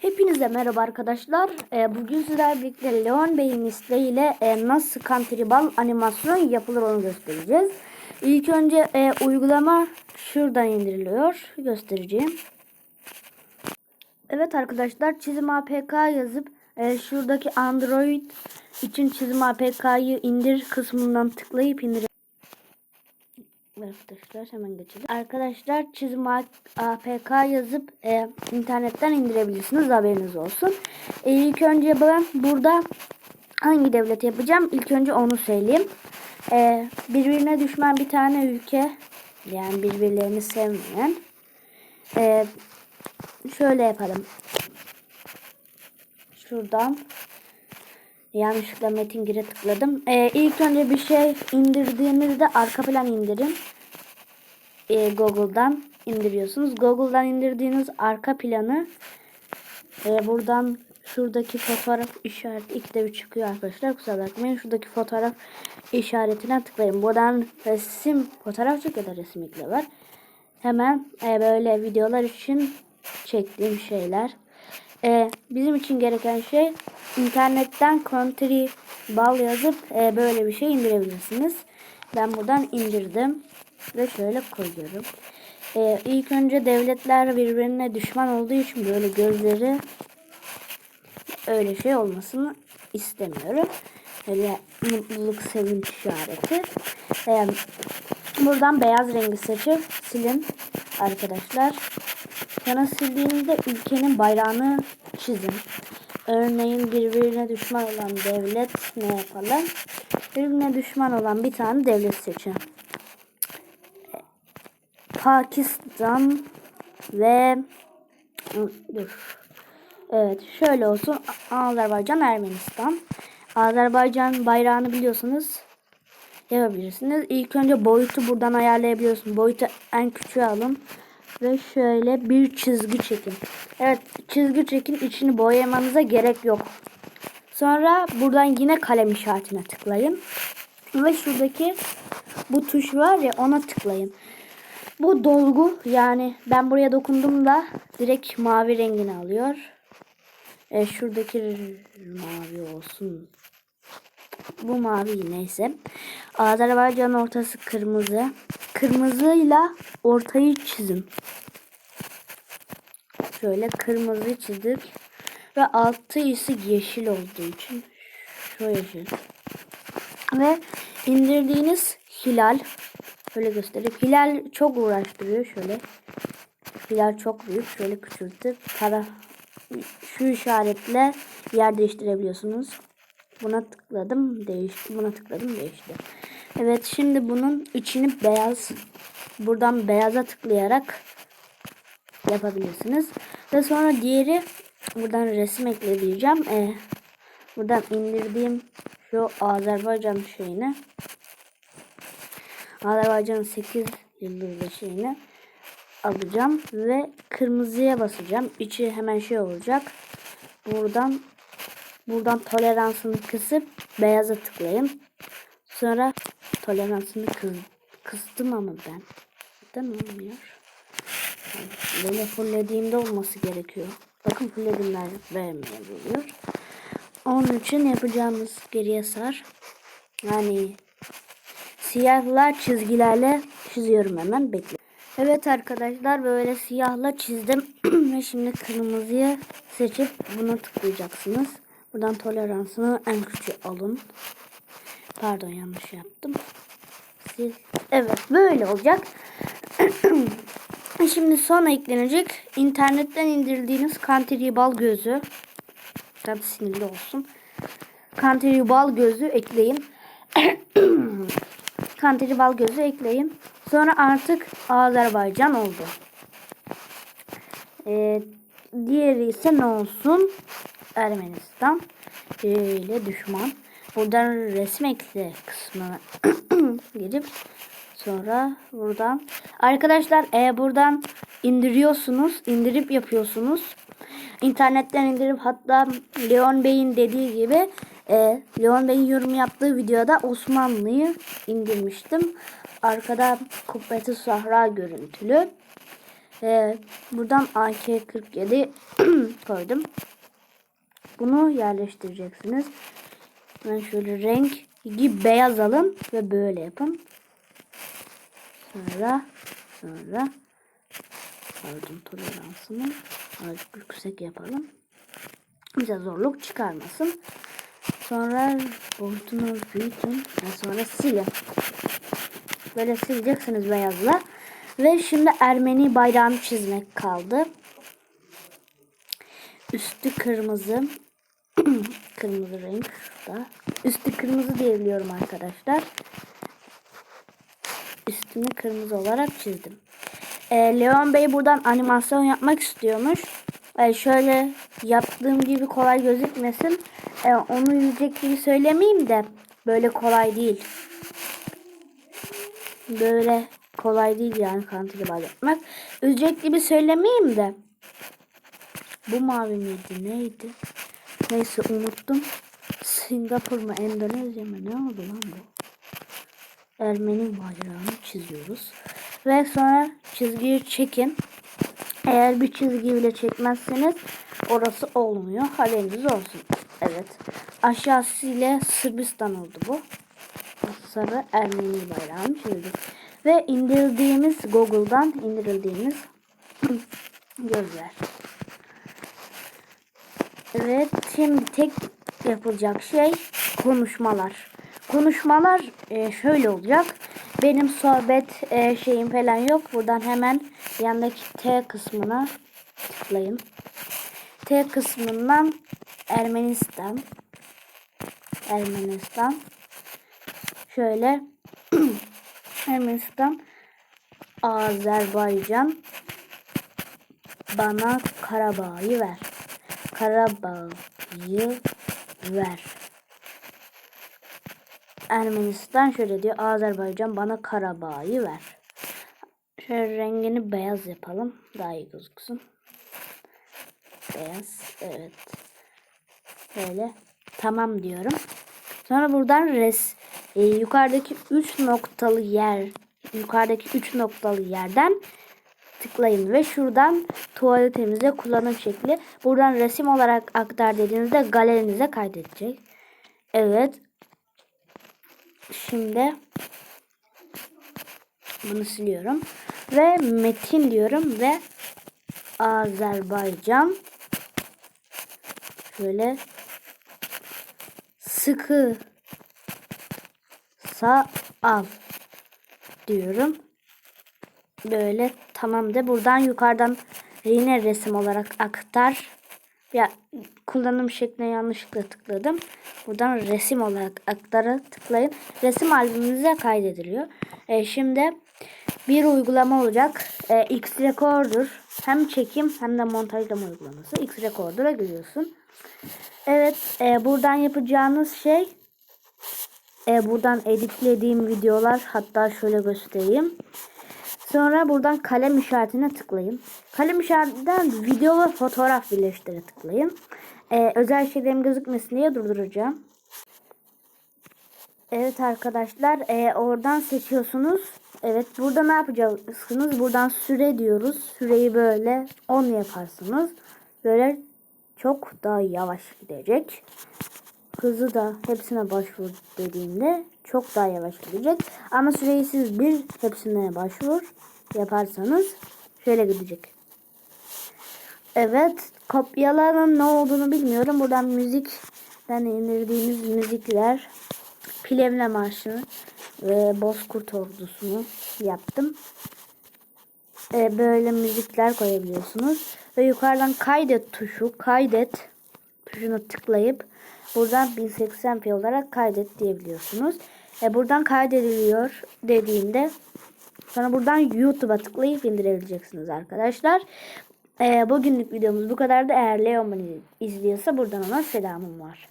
Hepinize merhaba arkadaşlar. Ee, bugün sizlerle birlikte Leon Bey'in isteğiyle e, nasıl kantribal animasyon yapılır onu göstereceğiz. İlk önce e, uygulama şuradan indiriliyor. Göstereceğim. Evet arkadaşlar çizim APK yazıp e, şuradaki Android için çizim APK'yı indir kısmından tıklayıp indir. Arkadaşlar hemen geçelim. Arkadaşlar çizim APK yazıp e, internetten indirebilirsiniz haberiniz olsun. E, ilk önce ben burada hangi devlet yapacağım? İlk önce onu söyleyeyim. E, birbirine düşman bir tane ülke yani birbirlerini sevmeyen e, şöyle yapalım. Şuradan yanlışlıkla Metin Gir'e tıkladım. E, ilk önce bir şey indirdiğinizde arka plan indirin e, Google'dan indiriyorsunuz. Google'dan indirdiğiniz arka planı e, buradan şuradaki fotoğraf işareti ilk de bir çıkıyor arkadaşlar. Kusura bakmayın. Şuradaki fotoğraf işaretine tıklayın. Buradan resim fotoğraf ya da resim ekle var. Hemen e, böyle videolar için çektiğim şeyler. E, bizim için gereken şey internetten country bal yazıp e, böyle bir şey indirebilirsiniz. Ben buradan indirdim ve şöyle koyuyorum. E, ilk önce devletler birbirine düşman olduğu için böyle gözleri öyle şey olmasını istemiyorum. Öyle mutluluk sevinç işareti. E, buradan beyaz rengi seçip silin arkadaşlar. Sonra sildiğinizde ülkenin bayrağını çizin. Örneğin birbirine düşman olan devlet ne yapalım? Birbirine düşman olan bir tane devlet seçin. Pakistan ve dur. Evet şöyle olsun. Azerbaycan, Ermenistan. Azerbaycan bayrağını biliyorsunuz. Yapabilirsiniz. İlk önce boyutu buradan ayarlayabiliyorsunuz. Boyutu en küçüğe alın. Ve şöyle bir çizgi çekin. Evet çizgi çekin. içini boyamanıza gerek yok. Sonra buradan yine kalem işaretine tıklayın. Ve şuradaki bu tuş var ya ona tıklayın. Bu dolgu yani ben buraya dokundum da direkt mavi rengini alıyor. E, şuradaki mavi olsun. Bu mavi neyse. Azerbaycan ortası kırmızı. Kırmızıyla ortayı çizin. Şöyle kırmızı çizdik. Ve altı ise yeşil olduğu için şu yeşil. Ve indirdiğiniz hilal Şöyle göstereyim. Hilal çok uğraştırıyor şöyle. Hilal çok büyük. Şöyle küçültüp para şu işaretle yer değiştirebiliyorsunuz. Buna tıkladım değişti. Buna tıkladım değişti. Evet şimdi bunun içini beyaz buradan beyaza tıklayarak yapabilirsiniz. Ve sonra diğeri buradan resim ekle diyeceğim. Ee, buradan indirdiğim şu Azerbaycan şeyini Azerbaycan'ın 8 yıldızlı şeyini alacağım ve kırmızıya basacağım. İçi hemen şey olacak. Buradan buradan toleransını kısıp beyaza tıklayın. Sonra toleransını kız, kıstım ama ben. Neden olmuyor? Böyle fullediğimde olması gerekiyor. Bakın fullediğimler vermiyor. Onun için yapacağımız geriye sar. Yani siyahla çizgilerle çiziyorum hemen bekle. Evet arkadaşlar böyle siyahla çizdim ve şimdi kırmızıyı seçip buna tıklayacaksınız. Buradan toleransını en küçük alın. Pardon yanlış yaptım. Siz evet böyle olacak. şimdi son eklenecek internetten indirdiğiniz kantili bal gözü. Tabi sinirli olsun. Kantili bal gözü ekleyin. kantili bal gözü ekleyin. Sonra artık Azerbaycan oldu. Ee, diğeri ise ne olsun? Ermenistan. Şöyle düşman. Buradan resim ekle kısmına gidip sonra buradan arkadaşlar e, buradan indiriyorsunuz indirip yapıyorsunuz internetten indirip hatta Leon Bey'in dediği gibi e, Leon Bey'in yorum yaptığı videoda Osmanlı'yı indirmiştim arkada Kubbeti Sahra görüntülü Ee, buradan AK-47 koydum. Bunu yerleştireceksiniz. Ben şöyle renk gibi beyaz alın ve böyle yapın. Sonra sonra pardon toleransını azıcık yüksek yapalım. Bize zorluk çıkarmasın. Sonra boyutunu büyütün ve sonra silin. Böyle sileceksiniz beyazla. Ve şimdi Ermeni bayrağını çizmek kaldı. Üstü kırmızı. kırmızı renk şurada. Üstü kırmızı diyebiliyorum arkadaşlar. Üstünü kırmızı olarak çizdim. Ee, Leon Bey buradan animasyon yapmak istiyormuş. Ee, şöyle yaptığım gibi kolay gözükmesin. Ee, onu yiyecek gibi söylemeyeyim de böyle kolay değil. Böyle kolay değil yani kantilebar yapmak. Üzecek gibi söylemeyeyim de. Bu mavi miydi neydi? Neyse unuttum. Singapur mu Endonezya mı ne oldu lan bu? Ermeni bayrağını çiziyoruz. Ve sonra çizgiyi çekin. Eğer bir çizgi bile çekmezseniz orası olmuyor. Haberiniz olsun. Evet. Aşağısı ile Sırbistan oldu bu. Sarı Ermeni bayrağını çizdik. Ve indirdiğimiz Google'dan indirildiğimiz gözler. Evet şimdi tek yapılacak şey konuşmalar. Konuşmalar e, şöyle olacak. Benim sohbet e, şeyim falan yok. Buradan hemen yandaki T kısmına tıklayın. T kısmından Ermenistan. Ermenistan. Şöyle Ermenistan Azerbaycan bana Karabağ'ı ver. Karabağ'ı ver. Ermenistan şöyle diyor. Azerbaycan bana Karabağ'ı ver. Şöyle rengini beyaz yapalım. Daha iyi gözüksün. Beyaz. Evet. Böyle. Tamam diyorum. Sonra buradan res e, yukarıdaki 3 noktalı yer yukarıdaki 3 noktalı yerden tıklayın ve şuradan tuvalet temizle kullanım şekli buradan resim olarak aktar dediğinizde galerinize kaydedecek. Evet. Şimdi bunu siliyorum ve metin diyorum ve Azerbaycan şöyle sıkı sağ al diyorum. Böyle tamam de buradan yukarıdan yine resim olarak aktar. Ya kullanım şekline yanlışlıkla tıkladım. Buradan resim olarak aktara tıklayın. Resim albümünüze kaydediliyor. E, şimdi bir uygulama olacak. E, X Recorder hem çekim hem de montajlama uygulaması. X Recorder'a giriyorsun. Evet, e, buradan yapacağınız şey e, buradan editlediğim videolar hatta şöyle göstereyim. Sonra buradan kalem işaretine tıklayın. Kalem işaretinden video ve fotoğraf birleştire tıklayın. E, özel şeylerim gözükmesin diye durduracağım. Evet arkadaşlar e, oradan seçiyorsunuz. Evet burada ne yapacaksınız? Buradan süre diyoruz. Süreyi böyle 10 yaparsınız. Böyle çok daha yavaş gidecek. Hızı da hepsine başvur dediğimde çok daha yavaş gidecek. Ama süreyi siz bir hepsine başvur yaparsanız şöyle gidecek. Evet kopyaların ne olduğunu bilmiyorum. Buradan müzikten indirdiğimiz müzikler Plevne Marşı ve Bozkurt Ordusu'nu yaptım. Ee, böyle müzikler koyabiliyorsunuz. Ve yukarıdan kaydet tuşu, kaydet tuşuna tıklayıp buradan 1080p olarak kaydet diyebiliyorsunuz. E, buradan kaydediliyor dediğinde sonra buradan YouTube'a tıklayıp indirebileceksiniz arkadaşlar. E, bugünlük videomuz bu kadardı. Eğer Leon beni izliyorsa buradan ona selamım var.